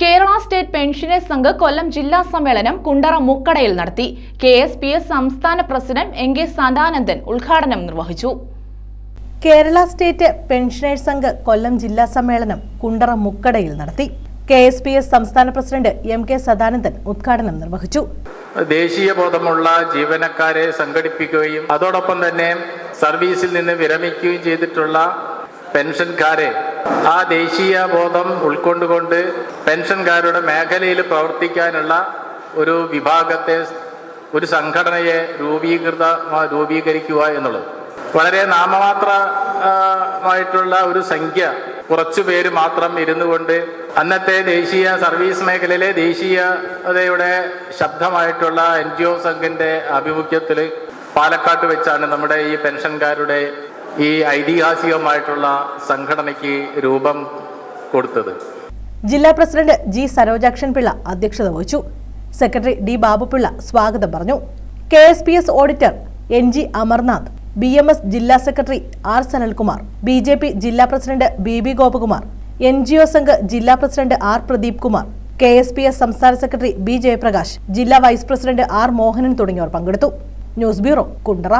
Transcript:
Kerala state pensioners Sangh Kollam ജില്ലാ സമ്മേളനം കുണ്ടറ മുക്കടയിൽ നടത്തി. കെ എസ് പി എസ് സംസ്ഥാന പ്രസിഡന്റ് എൻ കെ സദാനന്ദൻ ഉദ്ഘാടനം നിർവഹിച്ചു. കേരള സ്റ്റേറ്റ് പെൻഷനേഴ്സ് സംഘ് കൊല്ലം ജില്ലാ സമ്മേളനം കുണ്ടറ മുക്കടയിൽ നടത്തി. കെ എസ് പി എസ് സംസ്ഥാന പ്രസിഡന്റ് എം കെ സദാനന്ദൻ ഉദ്ഘാടനം നിർവഹിച്ചു. ദേശീയ ബോധമുള്ള ജീവനക്കാരെ സംഘടിപ്പിക്കുകയും അതോടൊപ്പം തന്നെ സർവീസിൽ നിന്ന് വിരമിക്കുകയും ചെയ്തിട്ടുള്ള പെൻഷൻകാരെ ആ ദേശീയ ബോധം ഉൾക്കൊണ്ടുകൊണ്ട് പെൻഷൻകാരുടെ മേഖലയിൽ പ്രവർത്തിക്കാനുള്ള ഒരു വിഭാഗത്തെ ഒരു സംഘടനയെ രൂപീകൃത രൂപീകരിക്കുക എന്നുള്ളത്. വളരെ നാമമാത്രമായിട്ടുള്ള ഒരു സംഖ്യ കുറച്ചു പേര് മാത്രം ഇരുന്നു കൊണ്ട് അന്നത്തെ ദേശീയ സർവീസ് മേഖലയിലെ ദേശീയതയുടെ ശബ്ദമായിട്ടുള്ള എൻ ജി ഒ സംഘിന്റെ ആഭിമുഖ്യത്തിൽ പാലക്കാട്ട് വെച്ചാണ് നമ്മുടെ ഈ പെൻഷൻകാരുടെ ഈ ഐതിഹാസികമായിട്ടുള്ള സംഘടനയ്ക്ക് രൂപം കൊടുത്തത്. ജില്ലാ പ്രസിഡന്റ് ജി സരോജാക്ഷൻ പിള്ള അധ്യക്ഷത വഹിച്ചു. സെക്രട്ടറി ഡി ബാബുപിള്ള സ്വാഗതം പറഞ്ഞു. K S P S auditor N G Amarnath B M S ജില്ലാ secretary R Sanalkumar B J P ജില്ലാ president B B Gopakumar N G O Sangh ജില്ലാ president R Pradeep Kumar K S P S സംസ്ഥാന secretary B Jayaprakash ജില്ലാ vice president R Mohanan തുടങ്ങിയവർ പങ്കെടുത്തു. News bureau Kundara.